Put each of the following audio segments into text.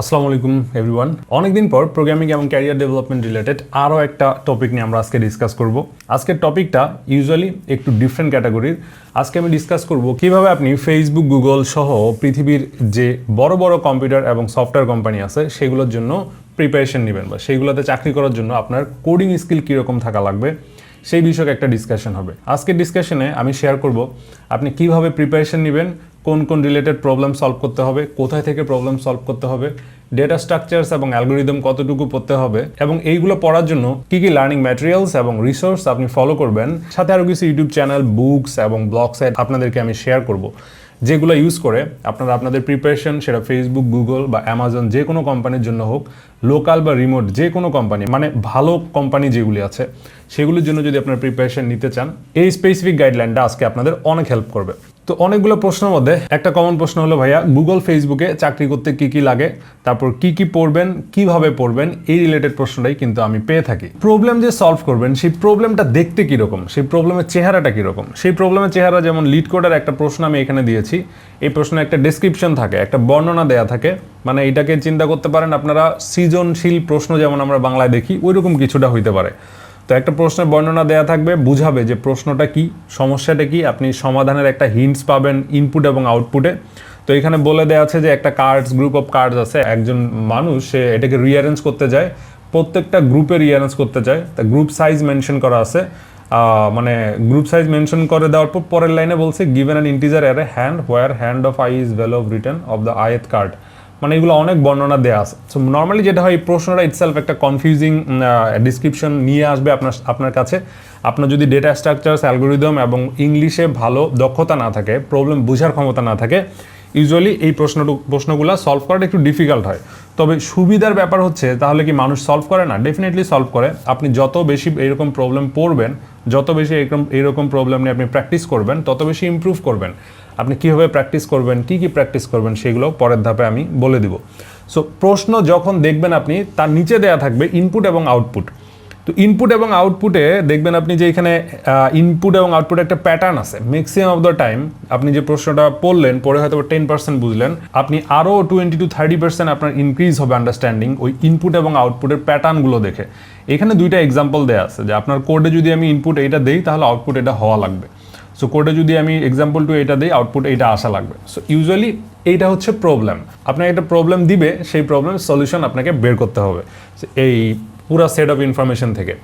আসসালামু আলাইকুম এভরিওয়ান অনেকদিন পর প্রোগ্রামিং এবং ক্যারিয়ার ডেভেলপমেন্ট রিলেটেড আরও একটা টপিক নিয়ে আমরা আজকে ডিসকাস করব। আজকের টপিকটা ইউজুয়ালি একটু ডিফারেন্ট ক্যাটাগরির আজকে আমি ডিসকাস করব কীভাবে আপনি ফেসবুক গুগল সহ পৃথিবীর যে বড় বড় কম্পিউটার এবং সফটওয়্যার কোম্পানি আছে, সেগুলোর জন্য প্রিপারেশন নেবেন বা সেইগুলোতে চাকরি করার জন্য আপনার কোডিং স্কিল কীরকম থাকা লাগবে, সেই বিষয়ক একটা ডিসকাশন হবে। আজকের ডিসকাশনে আমি শেয়ার করব আপনি কীভাবে প্রিপারেশন নেবেন কোন কোন রিলেটেড প্রবলেম সলভ করতে হবে, কোথায় থেকে প্রবলেম সলভ করতে হবে ডেটা স্ট্রাকচার্স এবং অ্যালগোরিদম কতটুকু পড়তে হবে, এবং এইগুলো পড়ার জন্য কি কি লার্নিং ম্যাটেরিয়ালস এবং রিসোর্স আপনি ফলো করবেন। সাথে আরও কিছু ইউটিউব চ্যানেল বুকস এবং ব্লগ সাইট আপনাদেরকে আমি শেয়ার করব, যেগুলো ইউজ করে আপনারা আপনাদের প্রিপারেশন সেটা ফেসবুক গুগল বা অ্যামাজন যে কোনো কোম্পানির জন্য হোক লোকাল বা রিমোট যে কোনো কোম্পানি মানে ভালো কোম্পানি যেগুলি আছে, সেগুলোর জন্য যদি আপনার প্রিপারেশন নিতে চান, এই স্পেসিফিক গাইডলাইনটা আজকে আপনাদের অনেক হেল্প করবে। তো অনেকগুলো প্রশ্নের মধ্যে একটা কমন প্রশ্ন হলো, ভাইয়া গুগল ফেসবুকে চাকরি করতে কি কি লাগে? তারপর কি কি পড়বেন? কীভাবে পড়বেন? এই রিলেটেড প্রশ্নটাই কিন্তু আমি পেয়ে থাকি। প্রবলেম যে সলভ করবেন, সেই প্রবলেমটা দেখতে কীরকম? সেই প্রবলেমের চেহারাটা কীরকম? সেই প্রবলেমের চেহারা যেমন লিড কোডের একটা প্রশ্ন আমি এখানে দিয়েছি, এই প্রশ্নে একটা ডেসক্রিপশন থাকে, একটা বর্ণনা দেয়া থাকে। মানে এটাকে চিন্তা করতে পারেন, আপনারা সৃজনশীল প্রশ্ন যেমন আমরা বাংলায় দেখি, ওইরকম কিছুটা হইতে পারে। তো একটা প্রশ্নের বর্ণনা দেয়া থাকবে, বুঝাবে যে প্রশ্নটা কি, সমস্যাটা কি, আপনি সমাধানের একটা হিন্টস পাবেন ইনপুট এবং আউটপুটে তো এখানে বলে দেওয়া আছে যে একটা কার্ডস গ্রুপ অফ কার্ডস আছে, একজন মানুষ, সে এটাকে রিঅ্যারেঞ্জ করতে যায়, প্রত্যেকটা গ্রুপে রিঅ্যারেঞ্জ করতে চায় তা গ্রুপ সাইজ মেনশন করা আছে। মানে গ্রুপ সাইজ মেনশন করে দেওয়ার পর পরের লাইনে বলছে গিভেন অ্যান ইন্টিজার এর hand where hand of I is value of return of the Ayet card মানে এগুলো অনেক বর্ণনা দেওয়া আছে। সো নর্মালি যেটা হয়, এই প্রশ্নটা ইটসেলফ একটা কনফিউজিং ডিসক্রিপশন নিয়ে আসবে আপনার আপনার কাছে। আপনার যদি ডেটা স্ট্রাকচার্স অ্যালগোরিদম এবং ইংলিশে ভালো দক্ষতা না থাকে প্রবলেম বোঝার ক্ষমতা না থাকে ইউজুয়ালি এই প্রশ্নটু প্রশ্নগুলো সলভ করাটা একটু ডিফিকাল্ট হয়। তবে সুবিধার ব্যাপার হচ্ছে, তাহলে কি মানুষ সলভ করে না? ডেফিনেটলি সলভ করে। আপনি যত বেশি এরকম প্রবলেম পড়বেন, যত বেশি এরকম এইরকম প্রবলেম নিয়ে আপনি প্র্যাকটিস করবেন, তত বেশি ইমপ্রুভ করবেন। আপনি কীভাবে প্র্যাকটিস করবেন, কি কি প্র্যাকটিস করবেন সেগুলো পরের ধাপে আমি বলে দিব। সো প্রশ্ন যখন দেখবেন আপনি, তার নিচে দেয়া থাকবে ইনপুট এবং আউটপুট তো ইনপুট এবং আউটপুটে দেখবেন আপনি যে এখানে ইনপুট এবং আউটপুটে একটা প্যাটার্ন আছে। ম্যাক্সিমাম অফ দ্য টাইম আপনি যে প্রশ্নটা পড়লেন পড়ে হয়তো টেন পার্সেন্ট বুঝলেন, আপনি আরও টোয়েন্টি টু থার্টি পার্সেন্ট আপনার ইনক্রিজ হবে আন্ডারস্ট্যান্ডিং ওই ইনপুট এবং আউটপুটের প্যাটার্নগুলো দেখে। এখানে দুইটা এক্সাম্পল দেওয়া আছে, যে আপনার কোডে যদি আমি ইনপুট এটা দেই, তাহলে আউটপুট এটা হওয়া লাগবে। সো কোডে যদি আমি এক্সাম্পল টু এটা দিই আউটপুট এইটা আসা লাগবে। সো ইউজুয়ালি এইটা হচ্ছে প্রবলেম আপনাকে একটা প্রবলেম দিবে, সেই প্রবলেম সলিউশন আপনাকে বের করতে হবে। এই পুরা সেট অফ ইনফরমেশন থেকে।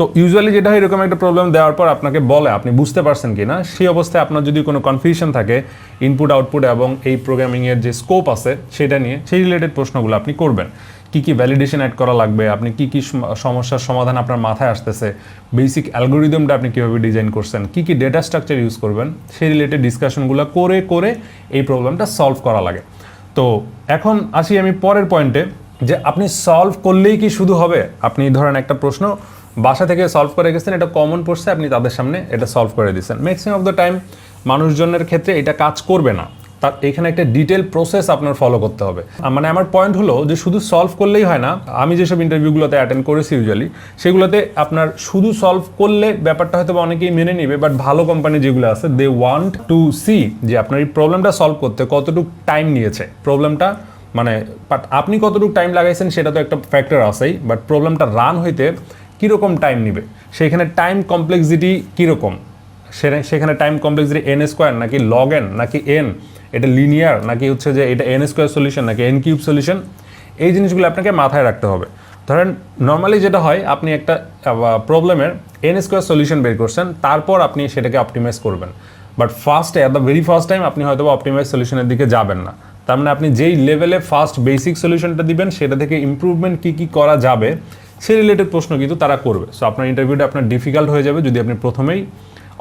তো ইউজুয়ালি যেটা হয়, এরকম একটা প্রবলেম দেওয়ার পর আপনাকে বলে, আপনি বুঝতে পারছেন কি না সেই অবস্থায় আপনার যদি কোনো কনফিউশন থাকে ইনপুট আউটপুট এবং এই প্রোগ্রামিংয়ের যে স্কোপ আছে, সেটা নিয়ে, সেই রিলেটেড প্রশ্নগুলো আপনি করবেন। কী কী ভ্যালিডেশন অ্যাড করা লাগবে, আপনি কি কি সম- সমস্যার সমাধান আপনার মাথায় আসতেছে বেসিক অ্যালগোরিদমটা আপনি কীভাবে ডিজাইন করছেন, কী কী ডেটা স্ট্রাকচার ইউজ করবেন, সেই রিলেটেড ডিসকাশনগুলো করে করে এই প্রবলেমটা সলভ করা লাগে। তো এখন আসি আমি পরের পয়েন্টে যে আপনি সলভ করলেই কি শুধু হবে? আপনি ধরেন একটা প্রশ্ন বাসা থেকে সলভ করে গেছেন, এটা কমন পড়ছে আপনি তাদের সামনে এটা সলভ করে দিচ্ছেন ম্যাক্সিমাম অফ দ্য টাইম মানুষজনের ক্ষেত্রে এটা কাজ করবে না। তার এখানে একটা ডিটেল প্রসেস আপনার ফলো করতে হবে। মানে আমার পয়েন্ট হলো যে শুধু সলভ করলেই হয় না, আমি যেসব ইন্টারভিউগুলোতে অ্যাটেন্ড করেছি ইউজুয়ালি সেগুলোতে আপনার শুধু সলভ করলে ব্যাপারটা হয়তো বা অনেকেই মেনে নেবে বাট ভালো কোম্পানি যেগুলো আছে দে ওয়ান্ট টু সি যে আপনার এই প্রবলেমটা সলভ করতে কতটুকু টাইম নিয়েছে। প্রবলেমটা মানে বাট আপনি কতটুকু টাইম লাগাইছেন সেটা তো একটা ফ্যাক্টর আছেই বাট প্রবলেমটা রান হইতে কীরকম টাইম নিবে? সেখানে টাইম কমপ্লেক্সিটি কীরকম? সেখানে টাইম কমপ্লেক্সিটি এন স্কোয়ার নাকি লগ এন নাকি এন এটা লিনিয়ার নাকি হচ্ছে যে এটা এন স্কোয়ার সলিউশন নাকি এন কিউব সলিউশন এই জিনিসগুলো আপনাকে মাথায় রাখতে হবে। ধরেন নর্মালি যেটা হয়, আপনি একটা প্রবলেমের এন স্কোয়ার সলিউশন বের করছেন, তারপর আপনি সেটাকে অপটিমাইজ করবেন। বাট ফার্স্টে at the very first time আপনি হয়তো অপটিমাইজ সলিউশনের দিকে যাবেন না। তার মানে আপনি যেই লেভেলে ফার্স্ট বেসিক সলিউশনটা দিবেন, সেটা থেকে ইমপ্রুভমেন্ট কী কী করা যাবে সেই রিলেটেড প্রশ্ন কিন্তু তারা করবে। সো আপনার ইন্টারভিউটা আপনার ডিফিকাল্ট হয়ে যাবে যদি আপনি প্রথমেই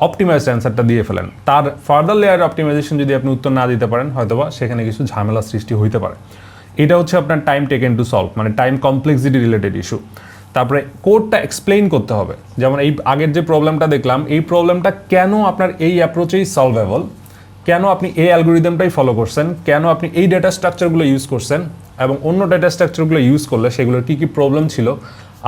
অপটিমাইজড অ্যান্সারটা দিয়ে ফেলেন। তার ফার্দার লেয়ার অপটিমাইজেশন যদি আপনি উত্তর না দিতে পারেন, হয়তোবা সেখানে কিছু ঝামেলা সৃষ্টি হইতে পারে। এটা হচ্ছে আপনার টাইম টেকেন টু সলভ মানে টাইম কমপ্লেক্সিটি রিলেটেড ইস্যু তারপরে কোডটা এক্সপ্লেইন করতে হবে। যেমন এই আগের যে প্রবলেমটা দেখলাম, এই প্রবলেমটা কেন আপনার এই অ্যাপ্রোচেই সলভেবল কেন আপনি এই অ্যালগোরিদমটাই ফলো করছেন? কেন আপনি এই ডেটা স্ট্রাকচারগুলো ইউজ করছেন? এবং অন্য ডেটা স্ট্রাকচারগুলো ইউজ করলে সেগুলোর কী কী প্রবলেম ছিল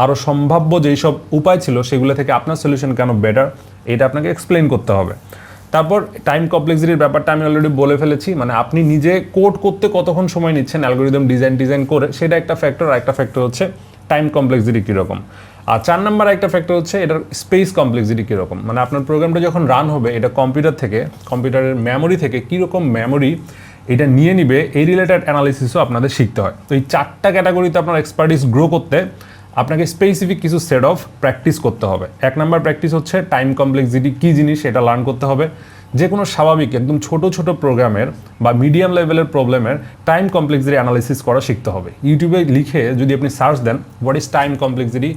আরও সম্ভাব্য যেই সব উপায় ছিল সেগুলো থেকে আপনার সলিউশন কেন বেটার এটা আপনাকে এক্সপ্লেন করতে হবে। তারপর টাইম কমপ্লেক্সিটির ব্যাপারটা আমি অলরেডি বলে ফেলেছি মানে আপনি নিজে কোড করতে কতক্ষণ সময় নিচ্ছেন অ্যালগোরিদম ডিজাইন ডিজাইন করে, সেটা একটা ফ্যাক্টর আর একটা ফ্যাক্টর হচ্ছে টাইম কমপ্লেক্সিটি কীরকম। আর চার নাম্বার একটা ফ্যাক্টর হচ্ছে এটার স্পেস কমপ্লেক্সিটি কীরকম। মানে আপনার প্রোগ্রামটা যখন রান হবে, এটা কম্পিউটার থেকে কম্পিউটারের মেমোরি থেকে কীরকম মেমোরি এটা নিয়ে নিবে, এই রিলেটেড অ্যানালিসিসও আপনাদের শিখতে হয়। তো এই চারটা ক্যাটাগরিতে আপনার এক্সপার্টিস গ্রো করতে আপনাকে স্পেসিফিক কিছু সেট অফ প্র্যাকটিস করতে হবে। এক নাম্বার প্র্যাকটিস হচ্ছে টাইম কমপ্লেক্সিটি কী জিনিস সেটা লার্ন করতে হবে। যে কোনো স্বাভাবিক, একদম ছোট ছোট প্রোগ্রামের বা মিডিয়াম লেভেলের প্রবলেমের টাইম কমপ্লেক্সিটি অ্যানালিসিস করা শিখতে হবে। ইউটিউবে লিখে যদি আপনি search then what is time complexity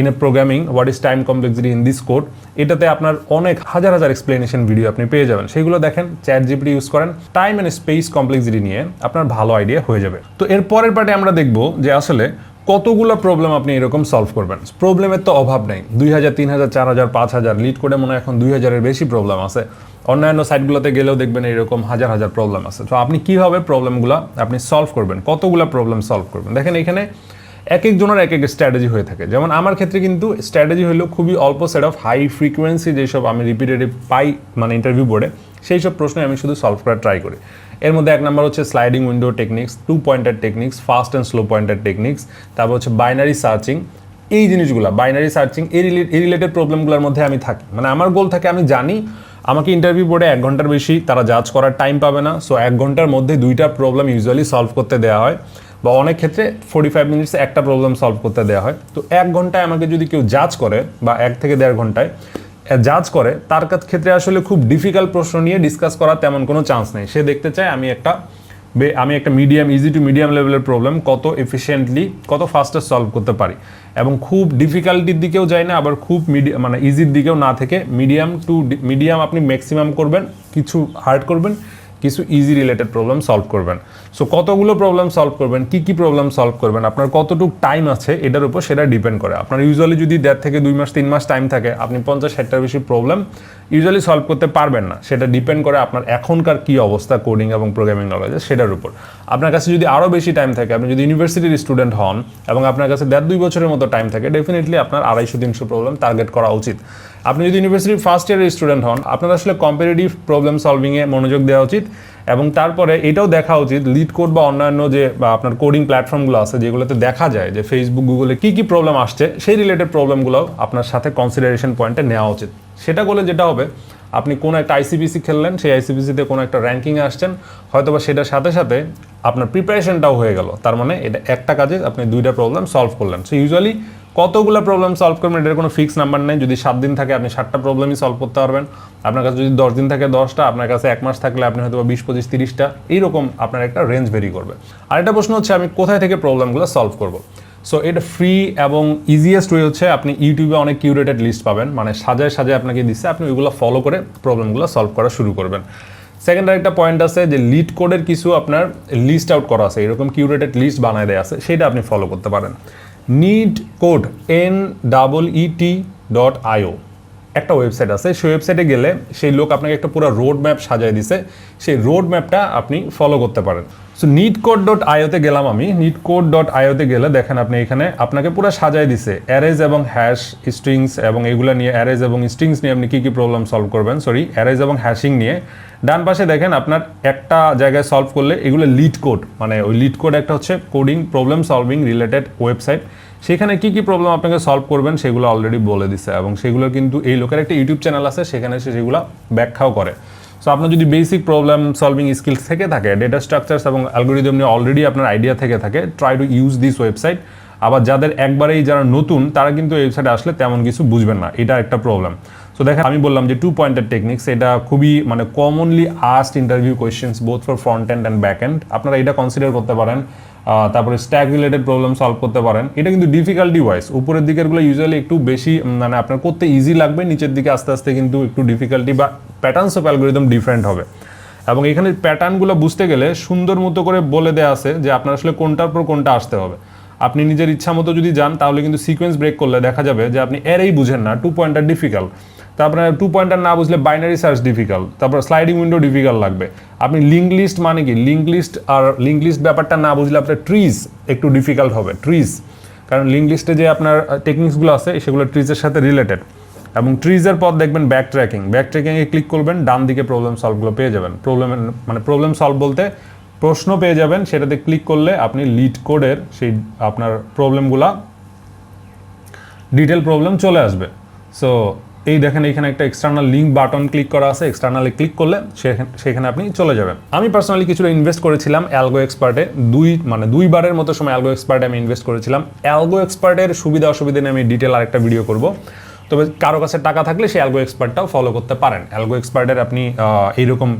in a programming what is time complexity in this code এটাতে আপনার অনেক হাজার হাজার এক্সপ্লেনেশন ভিডিও আপনি পেয়ে যাবেন। সেগুলো দেখেন চ্যাট জিপিটি ইউজ করেন টাইম অ্যান্ড স্পেস কমপ্লেক্সিটি নিয়ে আপনার ভালো আইডিয়া হয়ে যাবে। তো এর পরের পার্টে আমরা দেখব যে আসলে কতগুলো প্রবলেম আপনি এরকম সলভ করবেন। প্রবলেমের তো অভাব নেই। দুই হাজার, তিন হাজার, চার হাজার, পাঁচ হাজার লিড করে মনে হয় এখন দুই হাজারের বেশি প্রবলেম আছে। অন্যান্য সাইটগুলোতে গেলেও দেখবেন এরকম হাজার হাজার প্রবলেম আছে। তো আপনি কীভাবে প্রবলেমগুলো আপনি সলভ করবেন? কতগুলো প্রবলেম সলভ করবেন? দেখেন এখানে এক একজনের এক এক স্ট্র্যাটেজি হয়ে থাকে। যেমন আমার ক্ষেত্রে কিন্তু স্ট্র্যাটেজি হলো খুবই অল্প সেট অফ হাই ফ্রিকোয়েন্সি যেসব আমি রিপিটেটিভ পাই মানে ইন্টারভিউ বোর্ডে সেই সব প্রশ্নে আমি শুধু সলভ করার ট্রাই করি। এর মধ্যে এক নম্বর হচ্ছে sliding window techniques two pointer techniques fast and slow pointer techniques তারপর হচ্ছে বাইনারি সার্চিং এই জিনিসগুলো বাইনারি সার্চিং এই এই রিলেটেড প্রবলেমগুলোর মধ্যে আমি থাকি। মানে আমার গোল থাকে, আমি জানি আমাকে ইন্টারভিউ বোর্ডে এক ঘণ্টার বেশি তারা জাজ করার টাইম পাবে না। সো এক ঘণ্টার মধ্যে দুইটা প্রবলেম ইউজুয়ালি সলভ করতে দেওয়া হয়। বা অনেক ক্ষেত্রে ফোর্টি ফাইভ মিনিটসে একটা প্রবলেম সলভ করতে দেওয়া হয়। তো এক ঘন্টায় আমাকে যদি কেউ জাজ করে বা এক থেকে দেড় ঘন্টায় জাজ করে, তার ক্ষেত্রে আসলে খুব ডিফিকাল্ট প্রশ্ন নিয়ে ডিসকাস করার তেমন কোনো চান্স নেই। সে দেখতে চায় আমি একটা আমি একটা মিডিয়াম ইজি টু মিডিয়াম লেভেলের প্রবলেম কত এফিসিয়েন্টলি কত ফাস্টেস্ট সলভ করতে পারি। এবং খুব ডিফিকাল্টির দিকেও যায় না, আবার খুব মিডিয়াম মানে ইজির দিকেও না থেকে মিডিয়াম টু মিডিয়াম আপনি ম্যাক্সিমাম করবেন, কিছু হার্ড করবেন, কিছু ইজি রিলেটেড প্রবলেম সলভ করবেন। সো কতগুলো প্রবলেম সলভ করবেন? কি কি প্রবলেম সলভ করবেন? আপনার কতটুকু টাইম আছে এটার উপর সেটা ডিপেন্ড করে। আপনার ইউজুয়ালি যদি দেড় থেকে দুই মাস, তিন মাস টাইম থাকে, আপনি পঞ্চাশ, ষাটটার বেশি প্রবলেম ইউজুয়ালি সলভ করতে পারবেন না। সেটা ডিপেন্ড করে আপনার এখনকার কি অবস্থা কোডিং এবং প্রোগ্রামিং নলেজে সেটার উপর। আপনার কাছে যদি আরও বেশি টাইম থাকে, আপনি যদি ইউনিভার্সিটির স্টুডেন্ট হন এবং আপনার কাছে দেড়, দুই বছরের মতো টাইম থাকে ডেফিনেটলি আপনার আড়াইশো, তিনশো প্রবলেম টার্গেট করা উচিত। আপনি যদি ইউনিভার্সিটির ফার্স্ট ইয়ারের স্টুডেন্ট হন, আপনার আসলে কম্পিটিটিভ প্রবলেম সলভিংয়ে মনোযোগ দেওয়া উচিত। এবং তারপরে এটাও দেখা উচিত লিড কোড বা অন্যান্য যে আপনার কোডিং প্ল্যাটফর্মগুলো আছে, যেগুলোতে দেখা যায় যে ফেসবুক গুগলে কী কী প্রবলেম আসছে, সেই রিলেটেড প্রবলেমগুলো আপনার সাথে কনসিডারেশন পয়েন্টে নেওয়া উচিত। সেটা করলে যেটা হবে, আপনি কোনো একটা আইসিপিসি খেললেন, সেই আইসিপিসিতে কোনো একটা র্যাঙ্কিংয়ে আসছেন, হয়তোবা সেটার সাথে সাথে আপনার প্রিপারেশনটাও হয়ে গেল। তার মানে এটা একটা কাজে আপনি দুইটা প্রবলেম সলভ করলেন। সো ইউজুয়ালি কতগুলো প্রবলেম সলভ করবেন, এটার কোনো ফিক্স নাম্বার নেই। যদি সাত দিন থাকে, আপনি সাতটা প্রবলেমই সলভ করতে পারবেন। আপনার কাছে যদি দশ দিন থাকে, দশটা, আপনার কাছে এক মাস থাকলে আপনি হয়তো বিশ, পঁচিশ, তিরিশটা, এইরকম আপনার একটা রেঞ্জ ভেরি করবে। আর একটা প্রশ্ন হচ্ছে, আমি কোথায় থেকে প্রবলেমগুলো সলভ করব? সো এটা ফ্রি এবং ইজিয়েস্ট ওয়ে হচ্ছে, আপনি ইউটিউবে অনেক কিউরেটেড লিস্ট পাবেন। মানে সাজায় সাজায় আপনাকে দিচ্ছে, আপনি ওইগুলো ফলো করে প্রবলেমগুলো সলভ করা শুরু করবেন। সেকেন্ড একটা পয়েন্ট আছে যে লিড কোডের কিছু আপনার লিস্ট আউট করা আছে। এরকম কিউরেটেড লিস্ট বানায় দেওয়া আছে, সেটা আপনি ফলো করতে পারেন। NeetCode N double E T dot IO একটা ওয়েবসাইট আছে। সেই ওয়েবসাইটে গেলে সেই লোক আপনাকে একটা পুরো রোড ম্যাপ সাজায় দিছে। সেই রোড ম্যাপটা আপনি ফলো করতে পারেন। সো নিট কোড ডট আইওতে গেলাম আমি। নিট কোড ডট আইওতে গেলে দেখেন আপনি এখানে আপনাকে পুরো সাজায় দিছে। অ্যারেজ এবং হ্যাশ স্ট্রিংস এবং এগুলো নিয়ে অ্যারেজ এবং স্ট্রিংস নিয়ে আপনি কী কী প্রবলেম সলভ করবেন? সরি অ্যারেজ এবং হ্যাশিং নিয়ে। ডান পাশে দেখেন আপনার একটা জায়গায় সলভ করলে এগুলো লিড কোড মানে ওই লিড কোড একটা হচ্ছে coding problem solving related website সেখানে কি কি প্রবলেম আপনাকে সলভ করবেন সেগুলো অলরেডি বলে দিছে এবং সেগুলো কিন্তু এই লোকের একটা ইউটিউব চ্যানেল আছে, সেখানে সে সেগুলো ব্যাখ্যাও করে। সো আপনার যদি বেসিক প্রবলেম সলভিং স্কিলস থেকে থাকে ডেটা স্ট্রাকচার্স এবং অ্যালগোরিদম নিয়ে অলরেডি আপনার আইডিয়া থেকে থাকে try to use this website আবার যাদের একবারেই যারা নতুন, তারা কিন্তু ওয়েবসাইটে আসলে তেমন কিছু বুঝবেন না, এটা একটা প্রবলেম সো দেখেন, আমি বললাম যে টু পয়েন্টের টেকনিক্স এটা খুবই মানে commonly asked interview questions both for front end and back end আপনারা এটা কনসিডার করতে পারেন। তারপরে স্ট্যাক রিলেটেড প্রবলেম সলভ করতে পারেন। এটা কিন্তু ডিফিকাল্টি ওয়াইজ উপরের দিকেরগুলো ইউজুয়ালি একটু বেশি মানে আপনার করতে ইজি লাগবে, নিচের দিকে আস্তে আস্তে কিন্তু একটু ডিফিকাল্টি বা প্যাটার্নস অফ অ্যালগোরিদম ডিফারেন্ট হবে। এবং এখানে প্যাটার্নগুলো বুঝতে গেলে সুন্দর মতো করে বলে দেওয়া আছে যে আপনার আসলে কোনটার পর কোনটা আসতে হবে। আপনি নিজের ইচ্ছা মতো যদি যান, তাহলে কিন্তু সিকোয়েন্স ব্রেক করলে দেখা যাবে যে আপনি এরেই বুঝেন না টু পয়েন্টার ডিফিকাল্ট তারপরে টু পয়েন্টার না বুঝলে বাইনারি সার্চ ডিফিকাল্ট তারপর স্লাইডিং উইন্ডো ডিফিকাল্ট লাগবে। আপনি লিঙ্ক লিস্ট মানে কি? লিঙ্ক লিস্ট আর লিঙ্ক লিস্ট ব্যাপারটা না বুঝলে আপনার ট্রিজ একটু ডিফিকাল্ট হবে ট্রিজ কারণ লিঙ্ক লিস্টে যে আপনার টেকনিক্সগুলো আছে, সেগুলো ট্রিজের সাথে রিলেটেড এবং ট্রিজের পর দেখবেন ব্যাক ট্র্যাকিং ব্যাক ট্র্যাকিংয়ে ক্লিক করবেন ডান দিকে প্রবলেম সলভগুলো পেয়ে যাবেন। প্রবলেম মানে প্রবলেম সলভ বলতে প্রশ্ন পেয়ে যাবেন, সেটাতে ক্লিক করলে আপনি লিড কোডের সেই আপনার প্রবলেমগুলা ডিটেল প্রবলেম চলে আসবে। সো এই দেখেন এখানে একটা এক্সটার্নাল লিঙ্ক বাটন ক্লিক করা আছে এক্সটার্নালি ক্লিক করলে সেখানে আপনি চলে যাবেন। আমি পার্সোনালি কিছুটা ইনভেস্ট করেছিলাম অ্যালগো এক্সপার্টে দুই মানে দুইবারের মতো সময় অ্যালগো এক্সপার্টে আমি ইনভেস্ট করেছিলাম। অ্যালগো এক্সপার্টের সুবিধা অসুবিধা নিয়ে আমি ডিটেল আরেকটা ভিডিও করব। তবে কারও কাছে টাকা থাকলে সেই অ্যালগো এক্সপার্টটাও ফলো করতে পারেন। অ্যালগো এক্সপার্টের আপনি এইরকম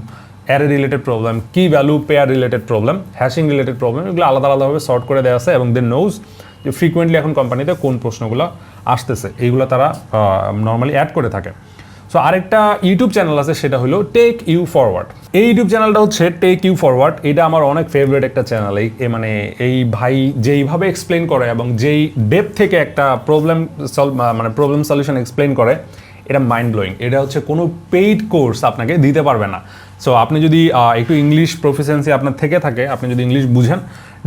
array related problem key value pair related problem hashing related problem এগুলো আলাদা আলাদাভাবে সর্ট করে দেওয়া আছে এবং দে নোজ যে ফ্রিকুয়েন্টলি এখন কোম্পানিতে কোন প্রশ্নগুলো আসতেছে। এইগুলো তারা নর্মালি অ্যাড করে থাকে। সো আরেকটা ইউটিউব চ্যানেল আছে, সেটা হলো টেক ইউ ফরওয়ার্ড এই ইউটিউব চ্যানেলটা হচ্ছে টেক ইউ ফরওয়ার্ড এটা আমার অনেক ফেভারিট একটা চ্যানেল এই মানে এই ভাই যেইভাবে এক্সপ্লেন করে এবং যেই ডেপ থেকে একটা প্রবলেম সলভ মানে প্রবলেম সলিউশন এক্সপ্লেন করে, এটা মাইন্ড ব্লোয়িং এটা হচ্ছে কোনো পেইড কোর্স আপনাকে দিতে পারবে না। সো আপনি যদি একটু ইংলিশ প্রফিসিয়েন্সি আপনার থেকে থাকে, আপনি যদি ইংলিশ বুঝেন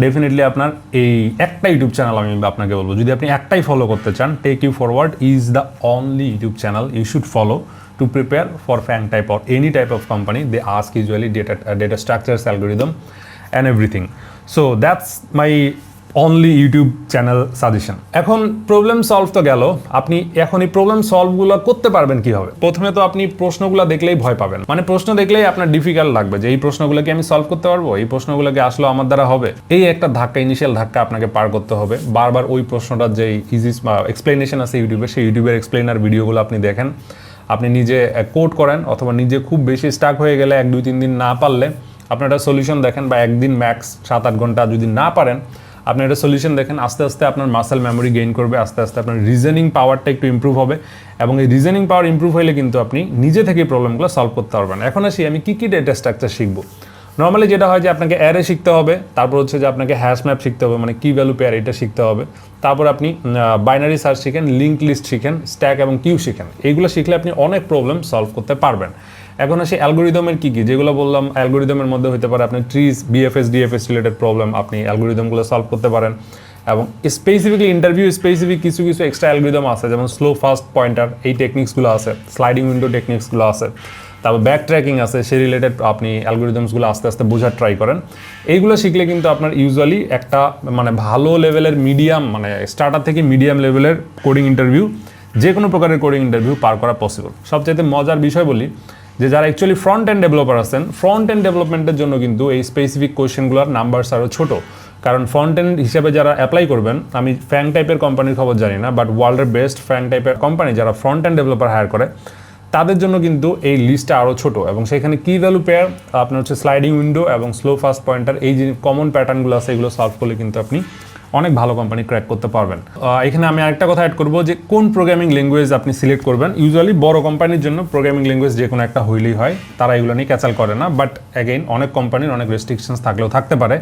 ডেফিনেটলি আপনার এই একটা ইউটিউব চ্যানেল আমি আপনাকে বলব। যদি আপনি একটাই ফলো করতে চান take U forward is the only YouTube channel you should follow to prepare for FAANG type or any type of company they ask usually data data structures algorithm and everything so that's my only YouTube channel suggestion এখন problem solve তো গেল। আপনি এখন এই problem সলভগুলো করতে পারবেন কীভাবে? প্রথমে তো আপনি প্রশ্নগুলো দেখলেই ভয় পাবেন। মানে প্রশ্ন দেখলেই আপনার ডিফিকাল্ট লাগবে যে, এই প্রশ্নগুলোকে আমি সলভ করতে পারব? এই প্রশ্নগুলোকে আসলে আমার দ্বারা হবে? এই একটা ধাক্কা ইনিশিয়াল ধাক্কা আপনাকে পার করতে হবে। বারবার ওই প্রশ্নটার যে ইজি এক্সপ্লেনেশন আছে ইউটিউবে সেই ইউটিউবের এক্সপ্লেনার ভিডিওগুলো আপনি দেখেন। আপনি নিজে কোড করেন অথবা নিজে খুব বেশি স্টাক হয়ে গেলে এক, দুই, তিন দিন না পারলে আপনার সলিউশন দেখেন বা একদিন ম্যাক্স সাত, আট ঘণ্টা যদি না পারেন আপনি একটা সলিউশন দেখেন, আস্তে আস্তে আপনার মাসেল মেমোরি গেইন করবে, আস্তে আস্তে আপনার রিজনিং পাওয়ারটা একটু ইমপ্রুভ হবে এবং এই রিজনিং পাওয়ার ইমপ্রুভ হলে কিন্তু আপনি নিজে থেকে প্রবলেমগুলো সলভ করতে পারবেন। এখন আসি আমি কী কী ডেটা স্ট্রাকচার শিখব। নর্মালি যেটা হয় যে আপনাকে অ্যারে শিখতে হবে, তারপর হচ্ছে যে আপনাকে হ্যাশ ম্যাপ শিখতে হবে মানে কি ভ্যালু পেয়ার এটা শিখতে হবে। তারপর আপনি বাইনারি সার্চ শিখেন লিঙ্ক লিস্ট শিখেন স্ট্যাক এবং কিউ শিখেন। এইগুলো শিখলে আপনি অনেক প্রবলেম সলভ করতে পারবেন। এখন আসি অ্যালগোরিদমের কী কী? যেগুলো বললাম, অ্যালগোরিদমের মধ্যে হতে পারে আপনি trees BFS DFS related problem আপনি অ্যালগোরিদমগুলো সলভ করতে পারেন। এবং স্পেসিফিকলি ইন্টারভিউ স্পেসিফিক কিছু কিছু এক্সট্রা অ্যালগোরিদম আছে, যেমন স্লো ফাস্ট পয়েন্টার এই টেকনিক্সগুলো আছে স্লাইডিং উইন্ডো টেকনিক্সগুলো আছে। তারপর ব্যাক ট্র্যাকিং আছে, সেই রিলেটেড আপনি অ্যালগোরিদমসগুলো আস্তে আস্তে বোঝার ট্রাই করেন। এইগুলো শিখলে কিন্তু আপনার ইউজুয়ালি একটা মানে ভালো লেভেলের মিডিয়াম মানে স্টার্টার থেকে মিডিয়াম লেভেলের কোডিং ইন্টারভিউ যে কোনো প্রকারের কোডিং ইন্টারভিউ পার করা পসিবল সবচাইতে মজার বিষয় বলি যে যারা অ্যাকচুয়ালি ফ্রন্ট এন্ড ডেভেলপার আছেন ফ্রন্ট এন্ড ডেভেলপমেন্টের জন্য কিন্তু এই স্পেসিফিক কোয়েশ্চেনগুলোর নাম্বারস আরও ছোট। কারণ ফ্রন্ট এন্ড হিসেবে যারা অ্যাপ্লাই করবেন, আমি ফ্যাং টাইপের কোম্পানির খবর জানি না বাট ওয়ার্ল্ডের বেস্ট ফ্যাং টাইপের কোম্পানি যারা ফ্রন্ট এন্ড ডেভেলপার হায়ার করে, তাদের জন্য কিন্তু এই লিস্টটা আরও ছোট। এবং সেখানে কি ভ্যালু পেয়ার আপনার হচ্ছে স্লাইডিং উইন্ডো এবং স্লো ফাস্ট পয়েন্টার এই যে কমন প্যাটার্নগুলো আছে, এগুলো সলভ করলে কিন্তু আপনি অনেক ভালো কোম্পানি ক্র্যাক করতে পারবেন। এখানে আমি আরেকটা কথা অ্যাড করব যে, কোন প্রোগ্রামিং ল্যাঙ্গুয়েজ আপনি সিলেক্ট করবেন? ইউজুয়ালি বড় কোম্পানির জন্য প্রোগ্রামিং ল্যাঙ্গুয়েজ যে কোনো একটা হইলেই হয়, তারা এগুলো নিয়ে ক্যাচাল করে না। বাট অ্যাগেইন অনেক কোম্পানির অনেক রেস্ট্রিকশনস থাকলেও থাকতে পারে।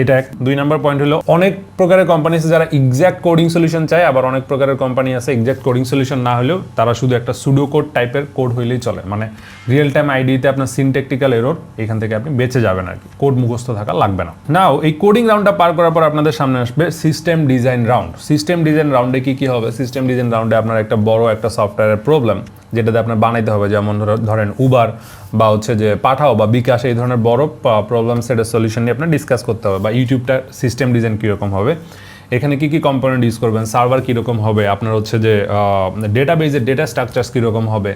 এটা এক। দুই নাম্বার পয়েন্ট হলো, অনেক প্রকারের কোম্পানি আছে যারা এক্স্যাক্ট কোডিং সলিউশন চায়, আবার অনেক প্রকারের কোম্পানি আছে এক্স্যাক্ট কোডিং সলিউশন না হলেও তারা শুধু একটা সুডো কোড টাইপের কোড হইলেই চলে। মানে রিয়েল টাইম আইডিতে আপনার সিনটেকটিক্যাল এরর এখান থেকে আপনি বেঁচে যাবেন আর কি। কোড মুখস্থ থাকা লাগবে না। নাও এই কোডিং রাউন্ডটা পার করার পর আপনাদের সামনে আসবে system design round system design রাউন্ডে কি কি হবে? সিস্টেম ডিজাইন রাউন্ডে আপনার একটা বড় একটা সফটওয়্যারের প্রবলেম যেটাতে আপনার বানাইতে হবে। যেমন ধরো- ধরেন উবার বা হচ্ছে যে পাঠাও বা বিকাশ এই ধরনের বড় প্রবলেম সেটের সলিউশন নিয়ে আপনার ডিসকাস করতে হবে। বা ইউটিউবটা সিস্টেম ডিজাইন কীরকম হবে? এখানে কি কি কম্পোনেন্ট ইউজ করবেন? সার্ভার কীরকম হবে? আপনার হচ্ছে যে ডেটাবেজের ডেটা স্ট্রাকচার্স কীরকম হবে?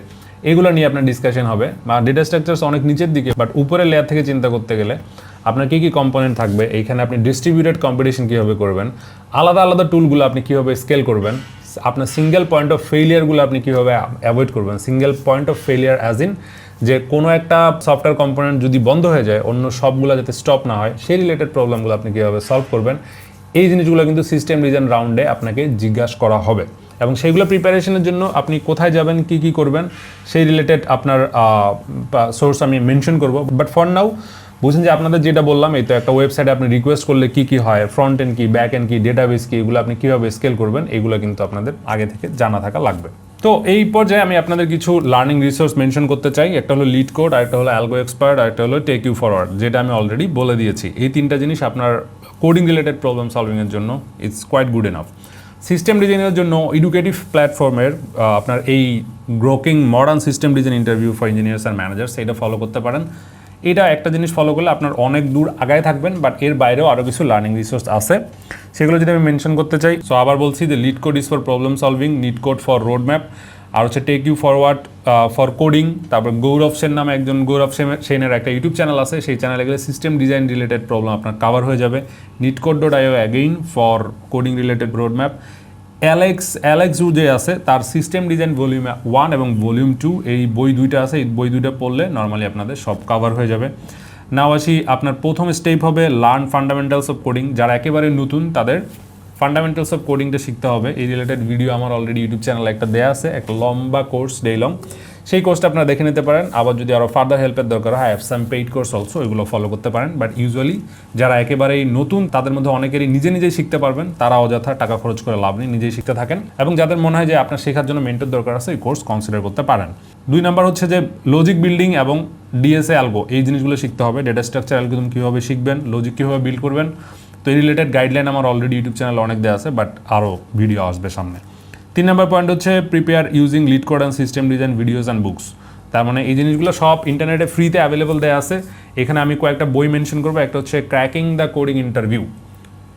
এগুলো নিয়ে আপনার ডিসকাশন হবে। বা ডেটা স্ট্রাকচার্স অনেক নিচের দিকে বাট উপরের লেয়ার থেকে চিন্তা করতে গেলে আপনার কী কী কম্পোনেন্ট থাকবে, এইখানে আপনি ডিস্ট্রিবিউটেড কম্পিটিশন কীভাবে করবেন, আলাদা আলাদা টুলগুলো আপনি কীভাবে স্কেল করবেন, আপনার সিঙ্গেল পয়েন্ট অফ ফেলিয়ারগুলো আপনি কীভাবে অ্যাভয়েড করবেন single point of failure as in যে কোনো একটা সফটওয়্যার কম্পোনেন্ট যদি বন্ধ হয়ে যায়, অন্য সবগুলো যাতে স্টপ না হয়, সেই রিলেটেড প্রবলেমগুলো আপনি কীভাবে সলভ করবেন, এই জিনিসগুলো কিন্তু সিস্টেম ডিজাইন রাউন্ডে আপনাকে জিজ্ঞাসা করা হবে। এবং সেইগুলো প্রিপারেশনের জন্য আপনি কোথায় যাবেন, কি কি করবেন, সেই রিলেটেড আপনার সোর্স আমি মেনশন করব। বাট ফর নাও বুঝছেন যে আপনাদের যেটা বললাম, এই তো একটা ওয়েবসাইটে আপনি রিকোয়েস্ট করলে কি কি হয় ফ্রন্ট এন্ড কি ব্যাক এন্ড কি ডেটাবেস কি, এগুলো আপনি কীভাবে স্কেল করবেন, এগুলো কিন্তু আপনাদের আগে থেকে জানা থাকা লাগবে। তো এই পর্যায়ে আমি আপনাদের কিছু লার্নিং রিসোর্স মেনশন করতে চাই। একটা হলো লিড কোড আর একটা হলো অ্যালগো এক্সপার্ট আর একটা হলো টেক ইউ ফরওয়ার্ড যেটা আমি অলরেডি বলে দিয়েছি। এই তিনটা জিনিস আপনার কোডিং রিলেটেড প্রবলেম সলভিংয়ের জন্য it's quite good enough system ডিজাইনের জন্য এডুকেটিভ প্ল্যাটফর্মের আপনার এই grokking modern system design interview for engineers and managers এটা ফলো করতে পারেন। এটা একটা জিনিস ফলো করলে আপনার অনেক দূর আগায় থাকবেন বাট এর বাইরেও আরও কিছু লার্নিং রিসোর্স আছে। সেগুলো যদি আমি মেনশন করতে চাই সো আবার বলছি যে LeetCode is for problem solving NeetCode for road map আর হচ্ছে take U forward for coding তারপর গৌরব সেন নামে একজন গৌরব সেন- সেনের একটা ইউটিউব চ্যানেল আছে, সেই চ্যানেলে গেলে সিস্টেম ডিজাইন রিলেটেড প্রবলেম আপনার কাভার হয়ে যাবে। NeetCode dot IO again for coding related road map Alex Alex যে আছে, তার সিস্টেম ডিজাইন ভলিউম ওয়ান এবং ভলিউম টু এই বই দুইটা আছে, এই বই দুইটা পড়লে নর্মালি আপনাদের সব কাভার হয়ে যাবে। নাও আসি, আপনার প্রথম স্টেপ হবে লার্ন ফান্ডামেন্টালস অফ কোডিং যারা একেবারে নতুন, তাদের ফান্ডামেন্টালস অফ কোডিংটা শিখতে হবে। এই রিলেটেড ভিডিও আমার অলরেডি ইউটিউব চ্যানেলে একটা দেয়া আছে, একটা লম্বা কোর্স ডে লং সেই কোর্সটা আপনারা দেখে নিতে পারেন। আবার যদি আরও ফার্দার হেল্পের দরকার হয় have some paid course also এগুলো ফলো করতে পারেন। বাট ইউজুয়ালি যারা একেবারেই নতুন, তাদের মধ্যে অনেকেরই নিজে নিজেই শিখতে পারবেন। তারা অযথা টাকা খরচ করে লাভ নেই, নিজেই শিখতে থাকেন। এবং যাদের মনে হয় যে আপনার শেখার জন্য মেন্টর দরকার আছে এই কোর্স কনসিডার করতে পারেন। দুই নাম্বার হচ্ছে যে লজিক বিল্ডিং এবং ডিএসএ অ্যালগো এই জিনিসগুলো শিখতে হবে। ডেটা স্ট্রাকচার অ্যালগোরিদম কীভাবে শিখবেন লজিক কীভাবে বিল্ড করবেন। তো এই রিলেটেড গাইডলাইন আমার অলরেডি ইউটিউব চ্যানেলে অনেক দেওয়া আছে বাট আরও ভিডিও আসবে সামনে। তিন নম্বর পয়েন্ট হচ্ছে prepare using LeetCode and system design videos and books তার মানে এই জিনিসগুলো সব ইন্টারনেটে ফ্রিতে অ্যাভেলেবল দেওয়া আছে। এখানে আমি কয়েকটা বই মেনশন করব, একটা হচ্ছে ক্র্যাকিং দ্য কোডিং ইন্টারভিউ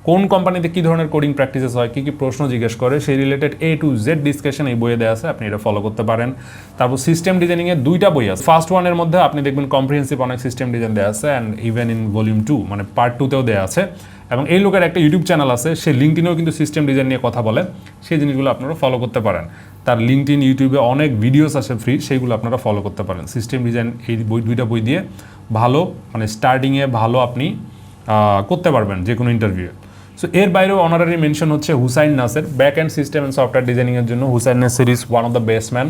কোন কোম্পানিতে কী ধরনের কোডিং প্র্যাকটিসেস হয়, কী কী প্রশ্ন জিজ্ঞেস করে, সেই related A to Z discussion এই বইয়ে দেওয়া আছে, আপনি এটা ফলো করতে পারেন। তারপর সিস্টেম ডিজাইনিংয়ের দুইটা বই আছে। ফার্স্ট ওয়ানের মধ্যে আপনি দেখবেন কম্প্রিহেন্সিভ অনেক সিস্টেম ডিজাইন দেওয়া আছে and even in volume two মানে পার্ট টুতেও দেওয়া আছে। এবং এই লোকের একটা ইউটিউব চ্যানেল আছে, সে লিঙ্কটিনেও কিন্তু সিস্টেম ডিজাইন নিয়ে কথা বলে। সেই জিনিসগুলো আপনারা ফলো করতে পারেন। তার লিঙ্কটিন ইউটিউবে অনেক ভিডিওস আছে ফ্রি সেইগুলো আপনারা ফলো করতে পারেন। সিস্টেম ডিজাইন এই বই, দুইটা বই দিয়ে ভালো মানে স্টার্টিংয়ে ভালো আপনি করতে পারবেন যে কোনো ইন্টারভিউয়ে সো এর বাইরেও অনারারি মেনশন হচ্ছে Hussein Nasser. Back and system and software ডিজাইনিংয়ের জন্য Hussein Nasser is one of the best man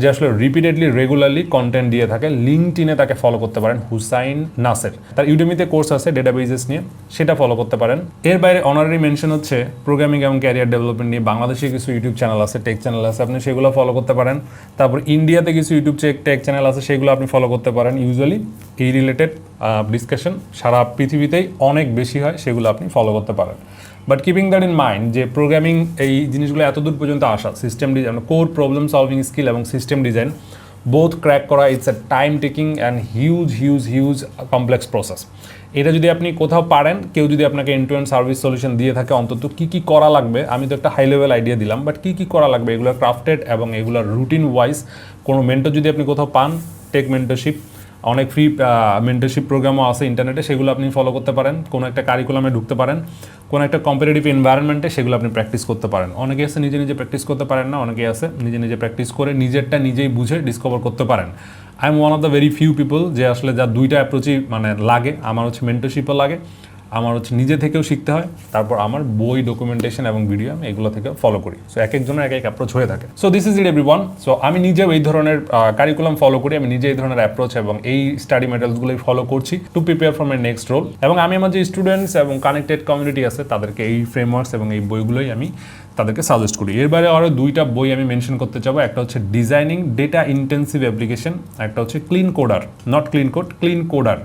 যে আসলে রিপিটেডলি রেগুলারলি কন্টেন্ট দিয়ে থাকে লিঙ্কটিনে তাকে ফলো করতে পারেন হুসাইন নাসের। তার ইউডেমিতে কোর্স আছে ডেটাবেজেস নিয়ে, সেটা ফলো করতে পারেন। এর বাইরে অনারারি মেনশন হচ্ছে প্রোগ্রামিং এবং ক্যারিয়ার ডেভেলপমেন্ট নিয়ে, বাংলাদেশে কিছু ইউটিউব চ্যানেল আছে টেক চ্যানেল আছে, আপনি সেগুলো ফলো করতে পারেন। তারপর ইন্ডিয়াতে কিছু ইউটিউব টেক চ্যানেল আছে, সেগুলো আপনি ফলো করতে পারেন। ইউজুয়ালি এই রিলেটেড ডিসকাশন সারা পৃথিবীতেই অনেক বেশি হয়, সেগুলো আপনি ফলো করতে পারেন। But keeping that in mind যে প্রোগ্রামিং এই জিনিসগুলো এত দূর পর্যন্ত আসা system design core problem solving skill এবং সিস্টেম ডিজাইন বোথ ক্র্যাক করা it's a time taking and huge huge huge complex process এটা যদি আপনি কোথাও পারেন, কেউ যদি আপনাকে end to end service solution দিয়ে থাকে, অন্তত কী কী করা লাগবে, আমি তো একটা হাই লেভেল আইডিয়া দিলাম বাট কী কী করা লাগবে, এগুলো ক্রাফটেড এবং এগুলোর রুটিন ওয়াইজ কোনো মেন্টর যদি আপনি কোথাও পান টেক মেন্টরশিপ অনেক ফ্রি মেন্টারশিপ প্রোগ্রামও আছে ইন্টারনেটে সেগুলো আপনি ফলো করতে পারেন। কোনো একটা কারিকুলামে ঢুকতে পারেন। কোনো একটা কম্পিটিটিভ এনভায়রনমেন্টে সেগুলো আপনি প্র্যাকটিস করতে পারেন। অনেকে আছে নিজে নিজে প্র্যাকটিস করতে পারেন না অনেকে আছে নিজে নিজে প্র্যাকটিস করে নিজেরটা নিজেই বুঝে ডিসকভার করতে পারেন। I am one of the very few people যে আসলে যা দুইটা অ্যাপ্রোচই মানে লাগে, আমার হচ্ছে মেন্টারশিপও লাগে। আমার হচ্ছে নিজে থেকেও শিখতে হয়, তারপর আমার বই ডকুমেন্টেশন এবং ভিডিও আমি এগুলো থেকে ফলো করি। সো এক একজনের এক এক অ্যাপ্রোচ হয়ে থাকে। So this is it everyone so আমি নিজেও এই ধরনের কারিকুলাম ফলো করি, আমি নিজে এই ধরনের অ্যাপ্রোচ এবং এই স্টাডি মেটেরিয়ালসগুলোই ফলো করছি to prepare for my next role এবং আমি আমার যে স্টুডেন্টস এবং কানেক্টেড কমিউনিটি আছে, তাদেরকে এই ফ্রেমওয়ার্কস এবং এই বইগুলোই আমি তাদেরকে সাজেস্ট করি। এর বাইরে আরও দুইটা বই আমি মেনশন করতে চাবো। একটা হচ্ছে ডিজাইনিং ডেটা ইন্টেন্সিভ অ্যাপ্লিকেশন একটা হচ্ছে clean coder not clean code clean coder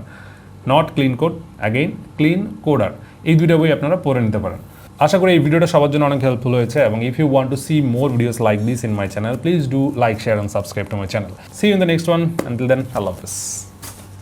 not clean code again clean coder এই দুইটা বই আপনারা পড়ে নিতে পারেন। আশা করি এই ভিডিওটা সবার জন্য অনেক হেল্পফুল হয়েছে এবং if you want to see more videos like this in my channel please do like share and subscribe to my channel see in the next one until then Allah Hafiz